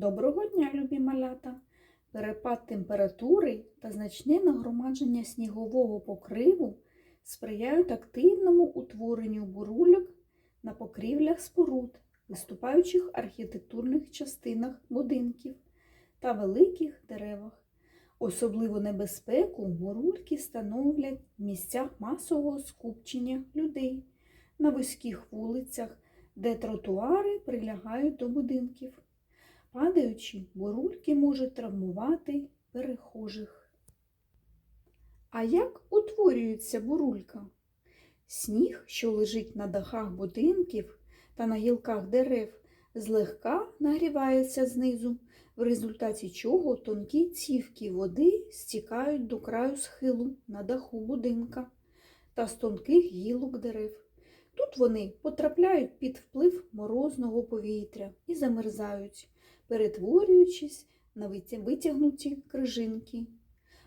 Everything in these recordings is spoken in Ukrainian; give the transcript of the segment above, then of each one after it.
Доброго дня, любі малята! Перепад температури та значне нагромадження снігового покриву сприяють активному утворенню бурульок на покрівлях споруд, виступаючих архітектурних частинах будинків та великих деревах. Особливу небезпеку бурульки становлять в місцях масового скупчення людей на вузьких вулицях, де тротуари прилягають до будинків. Падаючи, бурульки можуть травмувати перехожих. А як утворюється бурулька? Сніг, що лежить на дахах будинків та на гілках дерев, злегка нагрівається знизу, в результаті чого тонкі цівки води стікають до краю схилу на даху будинка та з тонких гілок дерев. Тут вони потрапляють під вплив морозного повітря і замерзають, перетворюючись на витягнуті крижинки.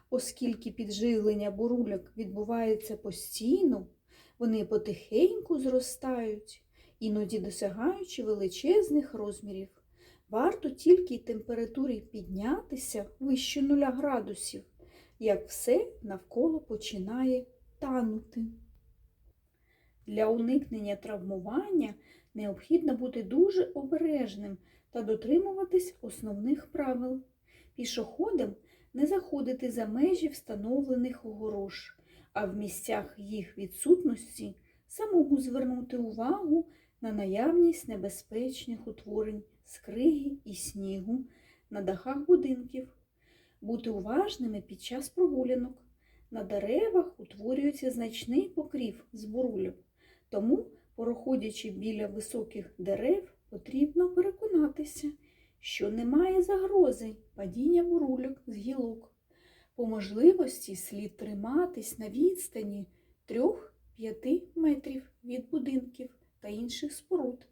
Оскільки підживлення бурульок відбувається постійно, вони потихеньку зростають, іноді досягаючи величезних розмірів. Варто тільки температурі піднятися вище нуля градусів, як все навколо починає танути. Для уникнення травмування необхідно бути дуже обережним та дотримуватись основних правил. Пішоходам не заходити за межі встановлених огорож, а в місцях їх відсутності самому звернути увагу на наявність небезпечних утворень з криги і снігу на дахах будинків, бути уважними під час прогулянок. На деревах утворюється значний покрів з бурульок, тому, проходячи біля високих дерев, потрібно переконатися, що немає загрози падіння бурульок з гілок. По можливості слід триматись на відстані 3-5 метрів від будинків та інших споруд,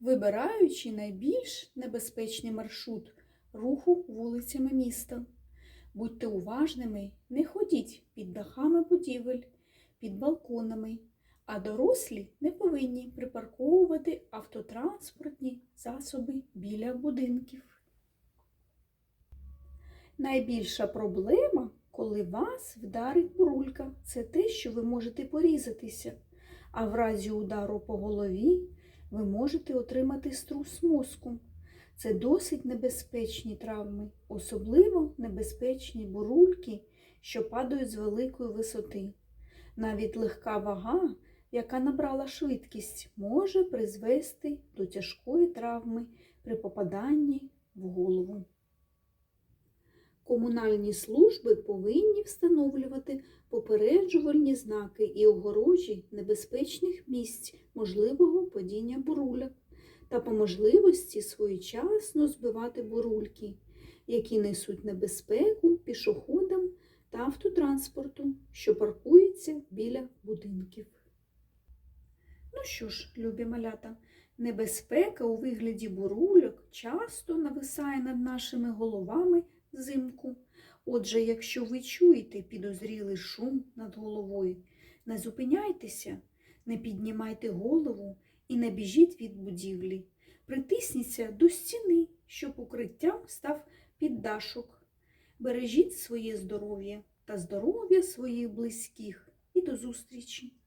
вибираючи найбільш небезпечний маршрут руху вулицями міста. Будьте уважними, не ходіть під дахами будівель, під балконами, а дорослі не повинні припарковувати автотранспортні засоби біля будинків. Найбільша проблема, коли вас вдарить бурулька, це те, що ви можете порізатися, а в разі удару по голові ви можете отримати струс мозку. Це досить небезпечні травми, особливо небезпечні бурульки, що падають з великої висоти. Навіть легка вага, яка набрала швидкість, може призвести до тяжкої травми при попаданні в голову. Комунальні служби повинні встановлювати попереджувальні знаки і огорожі небезпечних місць можливого падіння буруля та по можливості своєчасно збивати бурульки, які несуть небезпеку пішоходам та автотранспорту, що паркується біля будинків. Ну що ж, любі малята, небезпека у вигляді бурульок часто нависає над нашими головами взимку. Отже, якщо ви чуєте підозрілий шум над головою, не зупиняйтеся, не піднімайте голову і не біжіть від будівлі. Притисніться до стіни, щоб укриттям став піддашок. Бережіть своє здоров'я та здоров'я своїх близьких. І до зустрічі!